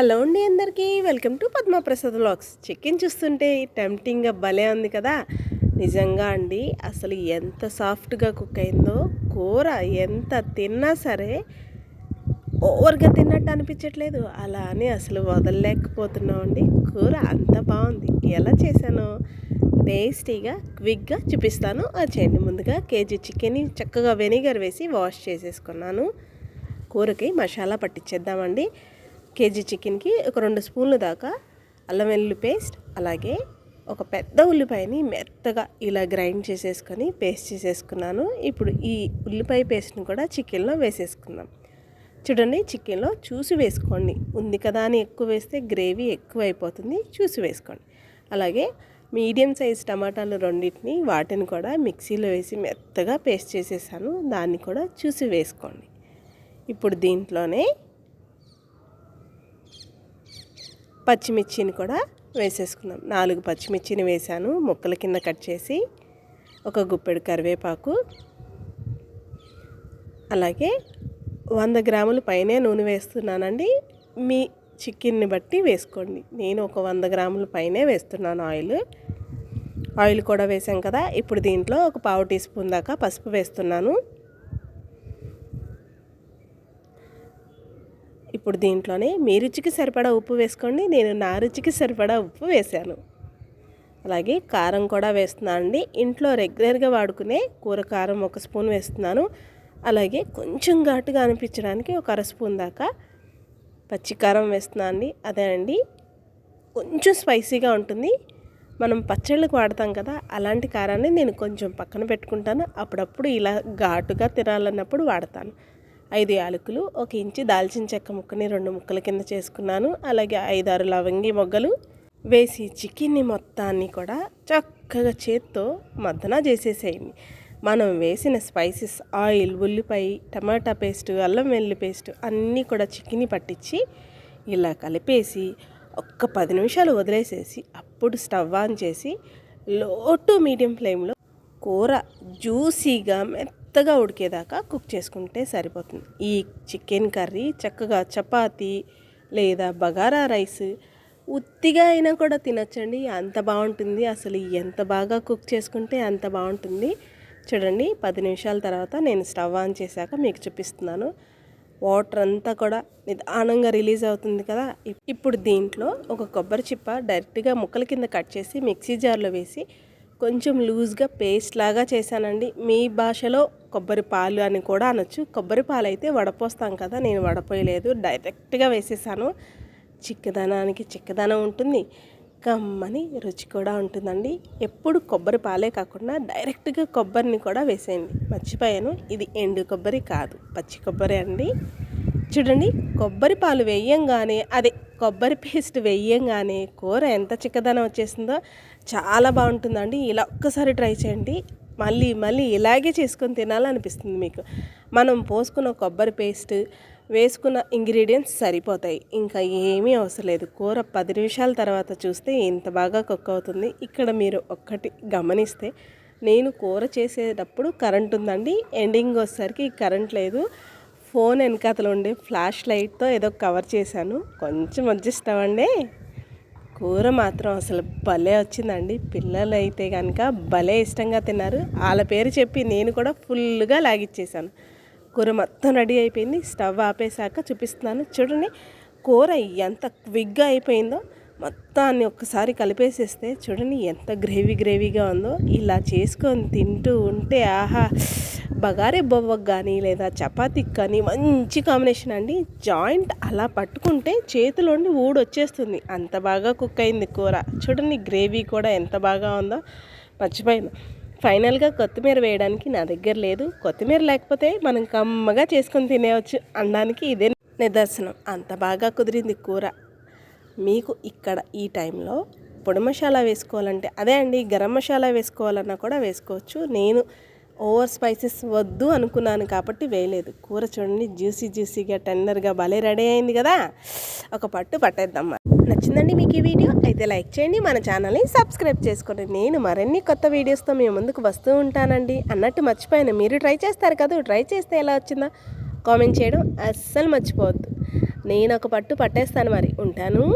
Hello అండి అందరికీ. Welcome to Padmaprasad vlogs. Chicken చూస్తుంటే టెంప్టింగ్గా భలే ఉంది కదా. నిజంగా అండి అసలు ఎంత సాఫ్ట్గా కుక్ అయిందో కూర ఎంత తిన్నా సరే ఓవర్గా తిన్నట్టు అనిపించట్లేదు. అలా అని అసలు వదలలేకపోతున్నాం అండి. కూర అంత బాగుంది. ఎలా చేశానో టేస్టీగా క్విక్గా చూపిస్తాను. అది చేయండి ముందుగా కేజీ చికెన్ని చక్కగా వెనిగర్ వేసి వాష్ చేసేసుకున్నాను. కూరకి మసాలా పట్టించేద్దామండి. కేజీ చికెన్కి ఒక రెండు స్పూన్లు దాకా అల్లం వెల్లుల్లి పేస్ట్ అలాగే ఒక పెద్ద ఉల్లిపాయని మెత్తగా ఇలా గ్రైండ్ చేసేసుకొని పేస్ట్ చేసేసుకున్నాను. ఇప్పుడు ఈ ఉల్లిపాయ పేస్ట్ని కూడా చికెన్లో వేసేసుకుందాం. చూడండి చికెన్లో చూసి వేసుకోండి. ఉంది కదా అని ఎక్కువ వేస్తే గ్రేవీ ఎక్కువ అయిపోతుంది చూసి వేసుకోండి. అలాగే మీడియం సైజ్ టమాటాలు రెండింటిని వాటిని కూడా మిక్సీలో వేసి మెత్తగా పేస్ట్ చేసేసాను. దాన్ని కూడా చూసి వేసుకోండి. ఇప్పుడు దీంట్లోనే పచ్చిమిర్చిని కూడా వేసేసుకున్నాం నాలుగు పచ్చిమిర్చిని వేసాను. ముక్కల కింద కట్ చేసి ఒక గుప్పెడు కరివేపాకు. అలాగే వంద గ్రాముల పైనే నూనె వేస్తున్నానండి. మీ చికెన్ని బట్టి వేసుకోండి. నేను ఒక వంద గ్రాముల పైనే వేస్తున్నాను ఆయిల్. ఆయిల్ కూడా వేసాం కదా. ఇప్పుడు దీంట్లో ఒక పావు టీ స్పూన్ దాకా పసుపు వేస్తున్నాను. ఇప్పుడు దీంట్లోనే మీ రుచికి సరిపడా ఉప్పు వేసుకోండి. నేను నా రుచికి సరిపడా ఉప్పు వేశాను. అలాగే కారం కూడా వేస్తున్నాను అండి. ఇంట్లో రెగ్యులర్గా వాడుకునే కూర కారం ఒక స్పూన్ వేస్తున్నాను. అలాగే కొంచెం ఘాటుగా అనిపించడానికి ఒక అర స్పూన్ దాకా పచ్చికారం వేస్తున్నాను అండి. అదే అండి కొంచెం స్పైసీగా ఉంటుంది. మనం పచ్చళ్ళకు వాడతాం కదా అలాంటి కారాన్ని నేను కొంచెం పక్కన పెట్టుకుంటాను. అప్పుడప్పుడు ఇలా ఘాటుగా తినాలన్నప్పుడు వాడతాను. ఐదు యాలకులు ఒక ఇంచి దాల్చిన చెక్క ముక్కని రెండు ముక్కల కింద చేసుకున్నాను. అలాగే ఐదారు లవంగి మొగ్గలు. వేసి చికెన్ని మొత్తాన్ని కూడా చక్కగా చేత్తో మద్దన చేసేసేయండి. మనం వేసిన స్పైసెస్ ఆయిల్ ఉల్లిపాయ టమాటా పేస్ట్ అల్లం వెల్లి పేస్ట్ అన్నీ కూడా చికెన్ని పట్టించి ఇలా కలిపేసి ఒక్క పది నిమిషాలు వదిలేసేసి అప్పుడు స్టవ్ ఆన్ చేసి లో టు మీడియం ఫ్లేమ్లో కూర జ్యూసీగా మెత్త మెత్తగా ఉడికేదాకా కుక్ చేసుకుంటే సరిపోతుంది. ఈ చికెన్ కర్రీ చక్కగా చపాతి లేదా బగారా రైస్ ఉత్తిగా అయినా కూడా తినచ్చండి. అంత బాగుంటుంది. అసలు ఎంత బాగా కుక్ చేసుకుంటే అంత బాగుంటుంది. చూడండి పది నిమిషాల తర్వాత నేను స్టవ్ ఆన్ చేశాక మీకు చూపిస్తున్నాను. వాటర్ అంతా కూడా నిదానంగా రిలీజ్ అవుతుంది కదా. ఇప్పుడు దీంట్లో ఒక కొబ్బరి చిప్ప డైరెక్ట్గా ముక్కల కింద కట్ చేసి మిక్సీ జార్లో వేసి కొంచెం లూజ్గా పేస్ట్ లాగా చేశానండి. మీ భాషలో కొబ్బరి పాలు అని కూడా అనొచ్చు. కొబ్బరి పాలు అయితే వడపోస్తాం కదా నేను వడపోయలేదు. డైరెక్ట్గా వేసేసాను. చిక్కదనానికి చిక్కదనం ఉంటుంది. కమ్మని రుచి కూడా ఉంటుందండి. ఎప్పుడు కొబ్బరి పాలే కాకుండా డైరెక్ట్గా కొబ్బరిని కూడా వేసేయండి. మర్చిపోయాను. ఇది ఎండు కొబ్బరి కాదు. పచ్చి కొబ్బరి అండి. చూడండి కొబ్బరి పాలు వేయంగానే అదే కొబ్బరి పేస్ట్ వేయంగానే కూర ఎంత చిక్కదనం వచ్చేసిందో చాలా బాగుంటుందండి. ఇలా ఒక్కసారి ట్రై చేయండి. మళ్ళీ మళ్ళీ ఇలాగే చేసుకొని తినాలనిపిస్తుంది మీకు. మనం పోసుకున్న కొబ్బరి పేస్ట్ వేసుకున్న ఇంగ్రీడియంట్స్ సరిపోతాయి. ఇంకా ఏమీ అవసరం లేదు. కూర పది నిమిషాల తర్వాత చూస్తే ఇంత బాగా కుక్ అవుతుంది. ఇక్కడ మీరు ఒక్కటి గమనిస్తే నేను కూర చేసేటప్పుడు కరెంట్ ఉందండి. ఎండింగ్ వచ్చేసరికి కరెంట్ లేదు. ఫోన్ వెనకాతలు ఉండే ఫ్లాష్ లైట్తో ఏదో కవర్ చేశాను. కొంచెం అడ్జస్ట్ అవ్వండి కూర మాత్రం అసలు భలే వచ్చిందండి. పిల్లలు అయితే కనుక భలే ఇష్టంగా తిన్నారు. వాళ్ళ పేరు చెప్పి నేను కూడా ఫుల్గా లాగిచ్చేసాను కూర మొత్తం రెడీ అయిపోయింది. స్టవ్ ఆపేశాక చూపిస్తున్నాను. చూడండి కూర ఎంత క్విక్గా అయిపోయిందో. మొత్తాన్ని ఒక్కసారి కలిపేసేస్తే చూడండి ఎంత గ్రేవీ గ్రేవీగా ఉందో. ఇలా చేసుకొని తింటూ ఉంటే ఆహా బగారే బొవ్వకు కానీ లేదా చపాతీకి కానీ మంచి కాంబినేషన్ అండి. జాయింట్ అలా పట్టుకుంటే చేతిలోండి ఊడొచ్చేస్తుంది. అంత బాగా కుక్ అయింది కూర. చూడండి గ్రేవీ కూడా ఎంత బాగా ఉందో. మర్చిపోయింది ఫైనల్గా కొత్తిమీర వేయడానికి నా దగ్గర లేదు. కొత్తిమీర లేకపోతే మనం కమ్మగా చేసుకొని తినేవచ్చు అనడానికి ఇదే నిదర్శనం. అంత బాగా కుదిరింది కూర. మీకు ఇక్కడ ఈ టైంలో పొడి మసాలా వేసుకోవాలంటే అదే అండి గరం మసాలా వేసుకోవాలన్నా కూడా వేసుకోవచ్చు. నేను ఓవర్ స్పైసెస్ వద్దు అనుకున్నాను కాబట్టి వేయలేదు. కూర చూడండి జ్యూసీ జ్యూసీగా టెండర్గా భలే రెడీ అయింది కదా. ఒక పట్టు పట్టేద్దాం నచ్చిందండి మీకు ఈ వీడియో? అయితే లైక్ చేయండి మన ఛానల్ని సబ్స్క్రైబ్ చేసుకోండి. నేను మరిన్ని కొత్త వీడియోస్తో మేము ముందుకు వస్తూ ఉంటానండి. అన్నట్టు మర్చిపోయాను. మీరు ట్రై చేస్తారు కదా ట్రై చేస్తే ఎలా వచ్చిందా కామెంట్ చేయడం అస్సలు మర్చిపోవద్దు. నేను ఒక పట్టు పట్టేస్తాను మరి. ఉంటాను.